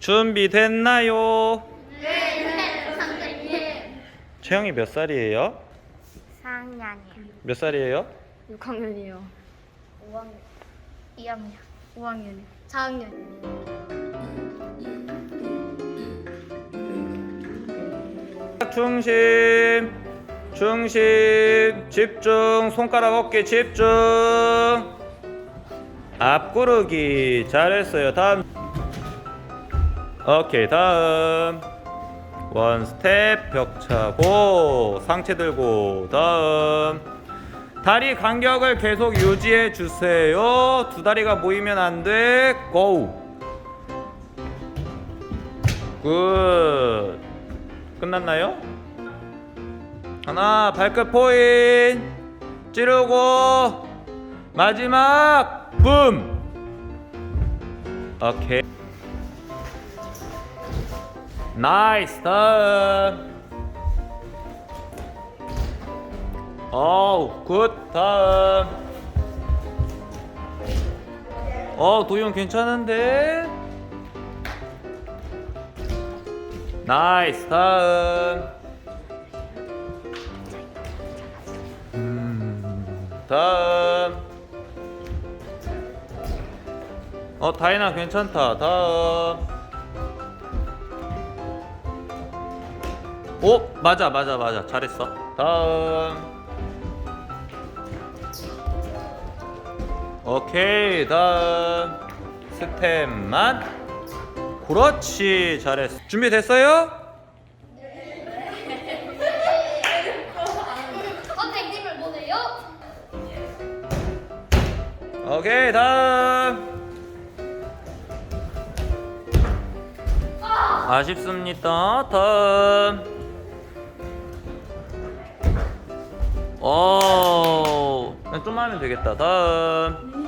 준비됐나요? 네, 선생님. 채영이 몇 살이에요? 4학년이요. 몇 살이에요? 6학년이요. 5학년. 2학년. 5학년이요. 4학년. 중심 중심 집중 손가락 어깨 집중 앞구르기 잘했어요 다음 오케이 다음. 원 스텝 벽 차고 상체 들고 다음. 다리 간격을 계속 유지해 주세요. 두 다리가 모이면 안돼. 고 굿. 끝났나요? 하나 발끝 포인. 찌르고. 마지막 붐. 오케이 나이스 다음 어우 굿 다음 어 도영 괜찮은데? 나이스 다음 음, 다음 어 다이나 괜찮다. 다음 오 맞아 맞아 맞아. 잘했어. 다음. 오케이 다음. 스텝만. 그렇지 잘했어. 준비됐어요? 선생님을 보세요. 오케이 다음. 아쉽습니다. 다음 오. 그냥 좀만 하면 되겠다. 다음.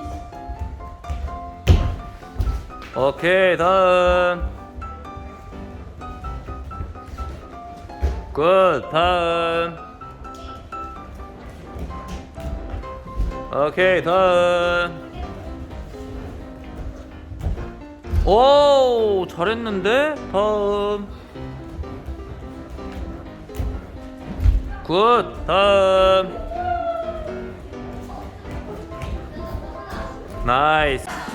오케이 다음. 굿 다음. 오케이 다음. 오 잘했는데? 다음 굿 다음. 나이스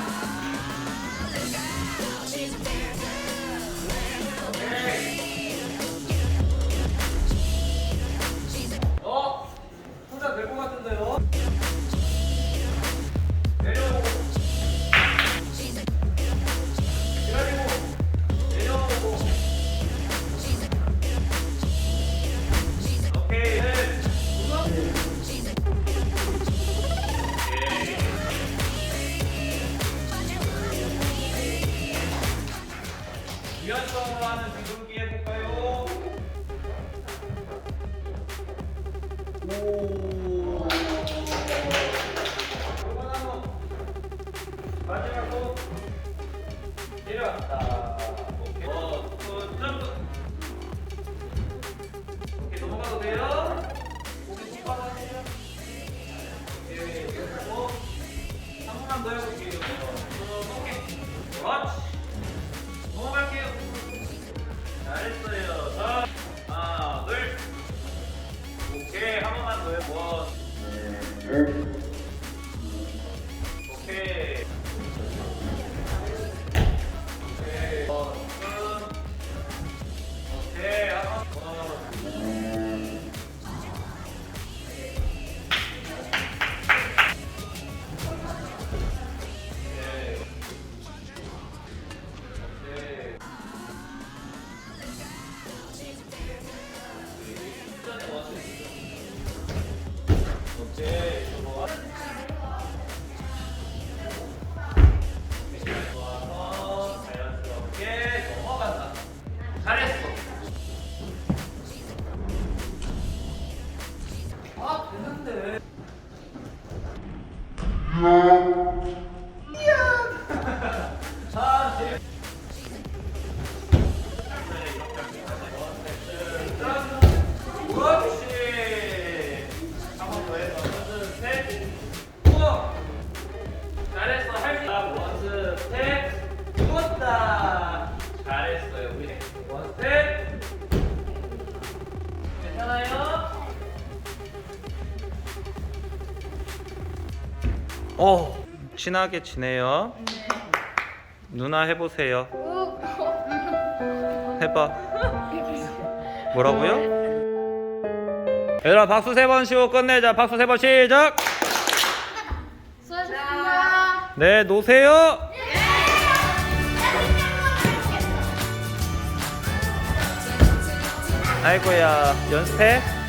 내려왔다. 오케이. 어, 어, 점프. 오케이, 넘어가도 돼요? 고개 똑바로 하세요. 오케이, 그리고 한 번만 더 해볼게요. 어, 오케이. 그렇지. 없는데. 어 친하게 지내요. 누나 해보세요. 해봐. 뭐라고요? 얘들아 박수 세 번 쉬고 끝내자. 박수 세 번 시작. 수고하셨습니다. 네 노세요. 아이고야 연습해.